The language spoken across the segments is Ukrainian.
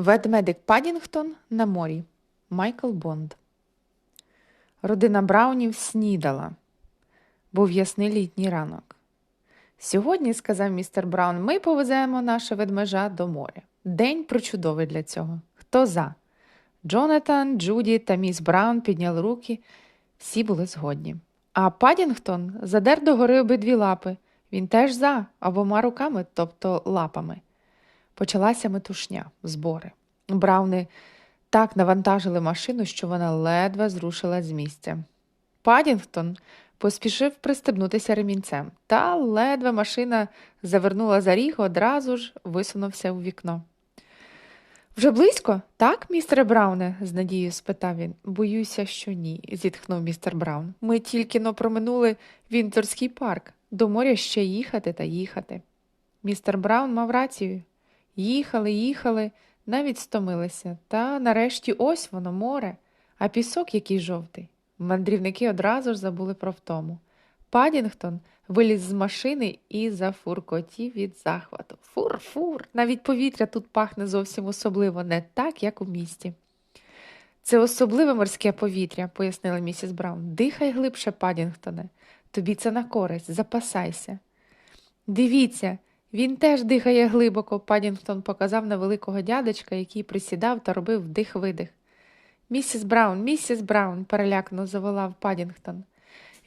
Ведмедик Падінгтон на морі. Майкл Бонд. Родина Браунів снідала. Був ясний літній ранок. Сьогодні, сказав містер Браун, ми повеземо наше ведмежа до моря. День причудовий для цього. Хто за? Джонатан, Джуді та міс Браун підняли руки, всі були згодні. А Падінгтон задер догори обидві лапи. Він теж за обома руками, тобто лапами. Почалася метушня, збори. Брауни так навантажили машину, що вона ледве зрушила з місця. Падінгтон поспішив пристебнутися ремінцем, та ледве машина завернула за ріг, одразу ж висунувся у вікно. Вже близько, так, містере Брауне? з надією спитав він. Боюся, що ні, зітхнув містер Браун. Ми тільки но проминули Вінтерський парк. До моря ще їхати та їхати. Містер Браун мав рацію. Їхали, їхали, навіть стомилися. Та нарешті ось воно море, а пісок який жовтий. Мандрівники одразу ж забули про втому. Падінгтон виліз з машини і зафуркотів від захвату. Фур, фур, навіть повітря тут пахне зовсім особливо, не так, як у місті. Це особливе морське повітря, пояснила місіс Браун. Дихай глибше, Падінгтоне. Тобі це на користь, запасайся. Дивіться, він теж дихає глибоко, Падінгтон показав на великого дядечка, який присідав та робив вдих-видих. Місіс Браун, місіс Браун, перелякано заволав Падінгтон.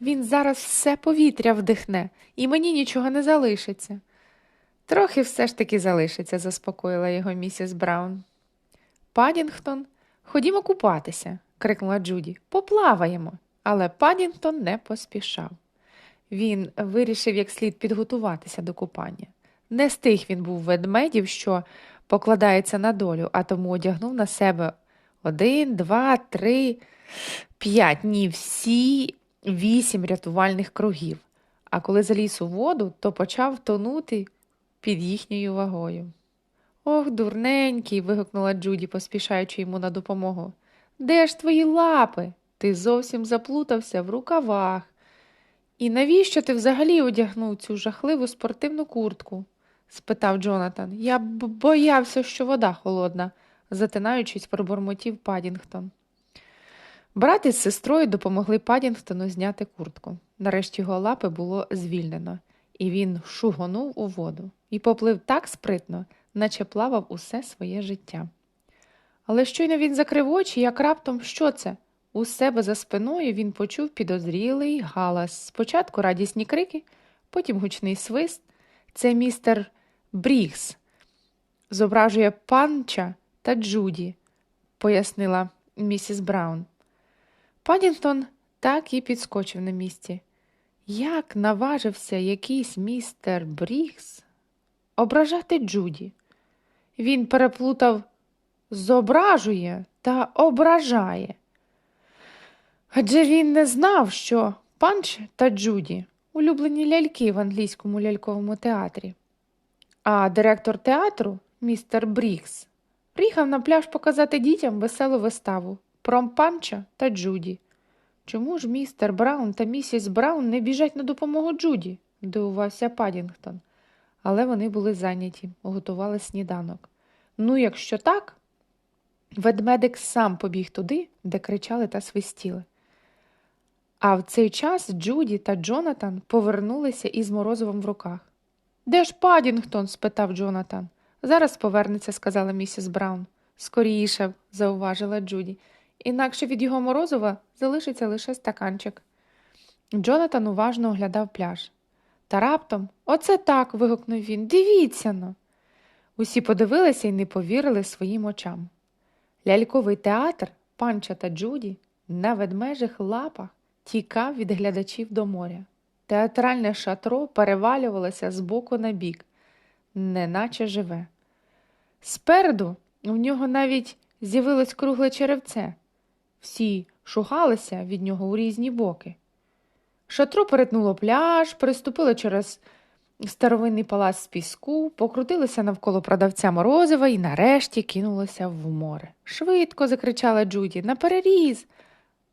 Він зараз все повітря вдихне, і мені нічого не залишиться. Трохи все ж таки залишиться, заспокоїла його місіс Браун. Падінгтон, ходімо купатися, крикнула Джуді. Поплаваємо. Але Падінгтон не поспішав. Він вирішив як слід підготуватися до купання. Не з тих він був ведмедів, що покладається на долю, а тому одягнув на себе один, два, три, п'ять, ні, всі вісім рятувальних кругів. А коли заліз у воду, то почав тонути під їхньою вагою. Ох, дурненький. вигукнула Джуді, поспішаючи йому на допомогу. Де ж твої лапи? Ти зовсім заплутався в рукавах. І навіщо ти взагалі одягнув цю жахливу спортивну куртку? Спитав Джонатан. Я б боявся, що вода холодна, затинаючись, пробурмотів Падінгтон. Брат із сестрою допомогли Падінгтону зняти куртку. Нарешті його лапи було звільнено, і він шугонув у воду і поплив так спритно, наче плавав усе своє життя. Але щойно він закрив очі, як раптом що це? У себе за спиною він почув підозрілий галас. Спочатку радісні крики, потім гучний свист. Це містер Брігс. Зображує панча та Джуді, пояснила місіс Браун. Падінгтон так і підскочив на місці. Як наважився якийсь містер Брігс ображати Джуді? Він переплутав зображує та ображає. Адже він не знав, що панч та Джуді улюблені ляльки в англійському ляльковому театрі. А директор театру, містер Брікс, приїхав на пляж показати дітям веселу виставу про панча та Джуді. Чому ж містер Браун та місіс Браун не біжать на допомогу Джуді? дивувався Падінгтон. Але вони були зайняті, готували сніданок. Ну, якщо так, ведмедик сам побіг туди, де кричали та свистіли. А в цей час Джуді та Джонатан повернулися із морозивом в руках. Де ж Падінгтон? спитав Джонатан. Зараз повернеться, сказала місіс Браун. Скоріше, зауважила Джуді, інакше від його морозива залишиться лише стаканчик. Джонатан уважно оглядав пляж. Та раптом оце так. вигукнув він. Дивіться но. Усі подивилися і не повірили своїм очам. Ляльковий театр, панча та Джуді на ведмежих лапах тікав від глядачів до моря. Театральне шатро перевалювалося з боку на бік, неначе живе. Спереду в нього навіть з'явилось кругле черевце. Всі шугалися від нього у різні боки. Шатро перетнуло пляж, переступило через старовинний палац з піску, покрутилося навколо продавця морозива і нарешті кинулося в море. Швидко закричала Джуді на переріз,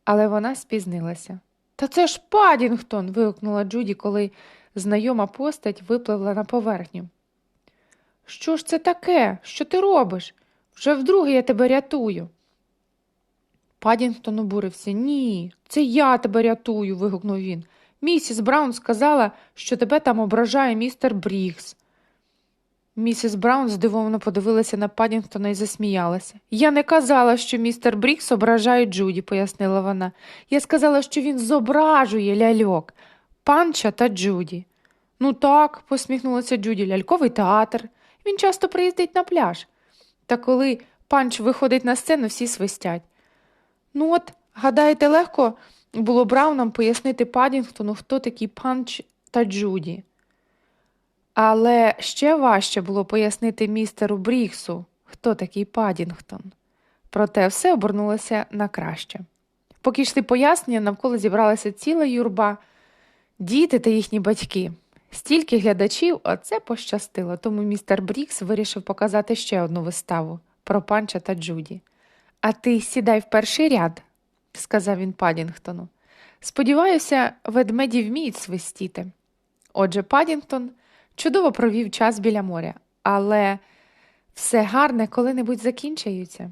але вона спізнилася. Та це ж Падінгтон. вигукнула Джуді, коли знайома постать випливла на поверхню. Що ж це таке? Що ти робиш? Вже вдруге я тебе рятую. Падінгтон обурився. Ні, це я тебе рятую. вигукнув він. Місіс Браун сказала, що тебе там ображає містер Брігс. Місіс Браун здивовано подивилася на Падінгтона і засміялася. Я не казала, що містер Брікс ображає Джуді, пояснила вона. Я сказала, що він зображує ляльок, панча та Джуді. Ну так, посміхнулася Джуді, ляльковий театр. Він часто приїздить на пляж. Та коли панч виходить на сцену, всі свистять. Ну от, гадаєте, легко було Браунам пояснити Падінгтону, хто такі панч та Джуді. Але ще важче було пояснити містеру Бріксу, хто такий Падінгтон. Проте все обернулося на краще. Поки йшли пояснення, навколо зібралася ціла юрба, діти та їхні батьки. Стільки глядачів, оце пощастило, тому містер Брікс вирішив показати ще одну виставу про панча та Джуді. А ти сідай в перший ряд, сказав він Падінгтону. Сподіваюся, ведмеді вміють свистіти. Отже, Падінгтон чудово провів час біля моря, але все гарне коли-небудь закінчується.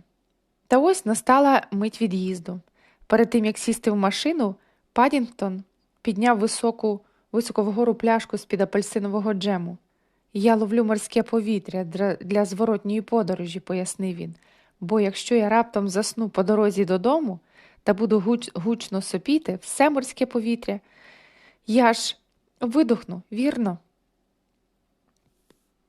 Та ось настала мить від'їзду. Перед тим, як сісти в машину, Падінгтон підняв високу, високо вгору пляшку з-під апельсинового джему. Я ловлю морське повітря для зворотньої подорожі, пояснив він, бо якщо я раптом засну по дорозі додому та буду гуч- гучно сопіти все морське повітря, я ж видохну, вірно?